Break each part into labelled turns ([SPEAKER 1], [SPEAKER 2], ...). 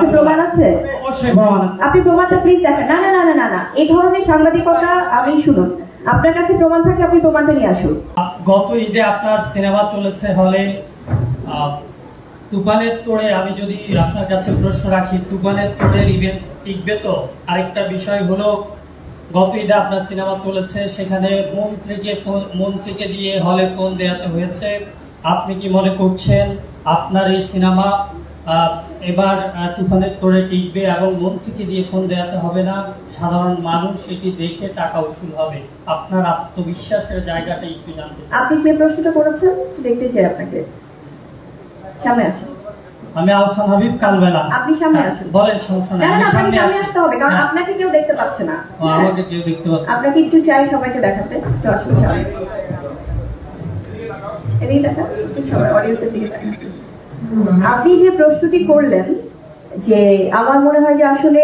[SPEAKER 1] কাছে প্রমাণ আছে? আপনি প্রমাণটা প্লিজ দেখেন। না না না না না এই ধরনের সাংবাদিকতা আমি শুনুন। আপনার কাছে প্রমাণ থাকে আপনি প্রমাণটা নিয়ে আসুন।
[SPEAKER 2] গত ঈদে আপনার সিনেমা চলেছে হলে তুফানের তোড়ে আমি যদি আপনার কাছে প্রশ্ন রাখি তুফানের তোড়ের ইভেন্ট টিকবে তো? আরেকটা বিষয় হলো গত ঈদে আপনার সিনেমা চলেছে সেখানে মন্ত্রীকে ফোন মন্ত্রীকে দিয়ে হলে ফোন দেওয়াতে হয়েছে। আপনি কি মনে করছেন আপনার এই সিনেমা এবার তুফানের তোড়ে টিকবে এবং মন্ত্রীকে দিয়ে ফোন দেওয়াতে হবে না। সাধারণ মানুষ এটি দেখে টাকা উসুল হবে। আপনার আত্মবিশ্বাসের জায়গাটা একটু জানতে।
[SPEAKER 1] আপনি কে প্রশ্নটা করেছেন দেখতে চাই আপনাকে। সামনে আসুন
[SPEAKER 2] আমি আহসান হাবিব কালবেলা।
[SPEAKER 1] আপনি সামনে
[SPEAKER 2] হ্যাঁ,
[SPEAKER 1] আসুন।
[SPEAKER 2] বলেন সমস্যা নাই। আমি সামনে
[SPEAKER 1] আসতে হবে কারণ
[SPEAKER 2] হ্যাঁ,
[SPEAKER 1] আপনাকে কেউ দেখতে পাচ্ছে না।
[SPEAKER 2] আমাকে কেউ দেখতে পাচ্ছে
[SPEAKER 1] আপনাকে একটু চাই সবাইকে দেখাতে। একটু সামনে। এদিকে দেখান, সবাই audience-এর দিকে দেখান। আপনি যে প্রশ্নটি করলেন যে আমার মনে হয় যে আসলে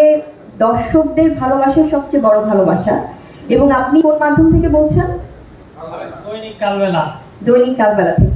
[SPEAKER 1] দর্শকদের ভালোবাসা সবচেয়ে বড় ভালোবাসা এবং আপনি কোন মাধ্যম থেকে বলছেন?
[SPEAKER 2] দৈনিক কালবেলা।
[SPEAKER 1] দৈনিক কালবেলা থেকে।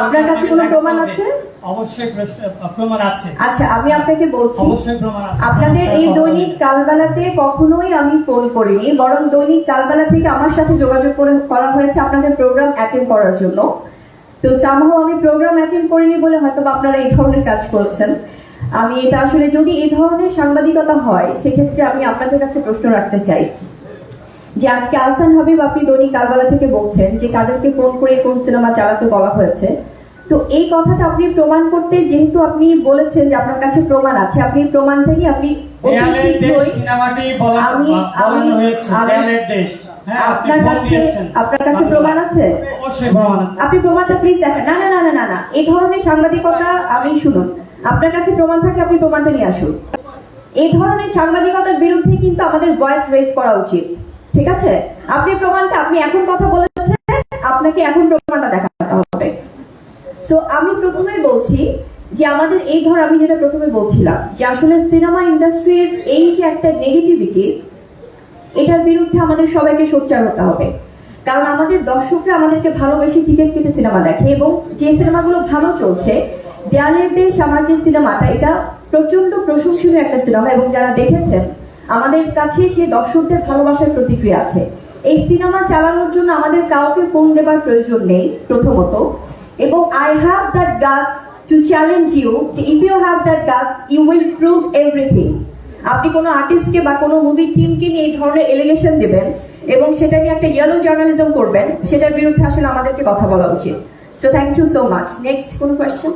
[SPEAKER 1] আপনার কাছে কোনো প্রমাণ আছে?
[SPEAKER 2] অবশ্যই প্রমাণ আছে।
[SPEAKER 1] আচ্ছা আমি আপনাকে বলছি
[SPEAKER 2] অবশ্যই প্রমাণ আছে।
[SPEAKER 1] আপনাদের এই দৈনিক কালবেলাতে কখনোই আমি ফোন করিনি বরং দৈনিক কালবেলা থেকে আমার সাথে যোগাযোগ করে করা হয়েছে আপনাদের প্রোগ্রাম অ্যাটেন্ড করার জন্য। তো সামহাও আমি প্রোগ্রাম অ্যাটেন্ড করিনি বলে হয়তো বা আপনারা এই ধরনের কাজ করছেন। আমি এটা আসলে যদি এই ধরনের সাংবাদিকতা হয় সেক্ষেত্রে আমি আপনাদের কাছে প্রশ্ন রাখতে চাই। যে আজকে আহসান হাবিব আপনি দৈনিক কালবেলা থেকে বলছেন যে কাদেরকে ফোন করে কোন সিনেমা চালাতে বলা হয়েছে। তো এই কথাটা আপনি প্রমাণ করতে যেহেতু আপনি বলেছেন যে আপনার কাছে প্রমাণ আছে আপনি প্রমাণটা নিয়ে আপনি অতি
[SPEAKER 2] দেয়ালের দেশ
[SPEAKER 1] শীঘ্রই
[SPEAKER 2] সিনেমাটি বলা
[SPEAKER 1] আমি-
[SPEAKER 2] বলানো
[SPEAKER 1] আমি-
[SPEAKER 2] হয়েছে
[SPEAKER 1] আমি-
[SPEAKER 2] দেয়ালের দেশ। আপনি
[SPEAKER 1] আপনার কাছে আপনার কাছে প্রমাণ আছে?
[SPEAKER 2] অবশ্যই প্রমাণ আছে।
[SPEAKER 1] আপনি প্রমাণটা প্লিজ দেখেন। না না না না না না। এই ধরনের সাংবাদিকতা আমি শুনুন। আপনার কাছে প্রমাণ থাকে আপনি প্রমাণটা নিয়ে আসুন। এই ধরনের সাংবাদিকতার বিরুদ্ধে কিন্তু আমাদের ভয়েস রেজ করা উচিত। ঠিক আছে? আপনি প্রমাণটা, আপনি এখন কথা বলেছেন, আপনাকে এখন প্রমাণটা দেখাতে হবে। সো আমি প্রথমেই বলছি যে আমাদের এই ধর, আমি যেটা প্রথমে বলছিলাম যে আসলে সিনেমা ইন্ডাস্ট্রির এই যে একটা নেগেটিভিটি এটার বিরুদ্ধে আমাদের সবাইকে সোচ্চার হতে হবে। কারণ আমাদের দর্শকরা আমাদেরকে ভালোবেসে টিকিট কেটে সিনেমা দেখে এবং যে সিনেমাগুলো ভালো চলছে, দেয়ালের দেশ আমার যে সিনেমাটা, এটা প্রচণ্ড প্রশংসনীয় একটা সিনেমা এবং যারা দেখেছেন আমাদের কাছে সে দর্শকদের ভালোবাসার প্রতিক্রিয়া আছে। এই সিনেমা চালানোর জন্য আমাদের কাউকে ফোন দেবার প্রয়োজন নেই, প্রথমত। এবং I have that guts to challenge you যে if you have that guts you will prove everything আপনি কোনো আর্টিস্টকে বা কোনো মুভি টিমকে নিয়ে এই ধরনের এলিগেশন দেবেন এবং সেটা নিয়ে একটা ইয়েলো জার্নালিজম করবেন, সেটার বিরুদ্ধে আসলে আমাদেরকে কথা বলা উচিত। So thank you so much next কোনো কোয়েশ্চেন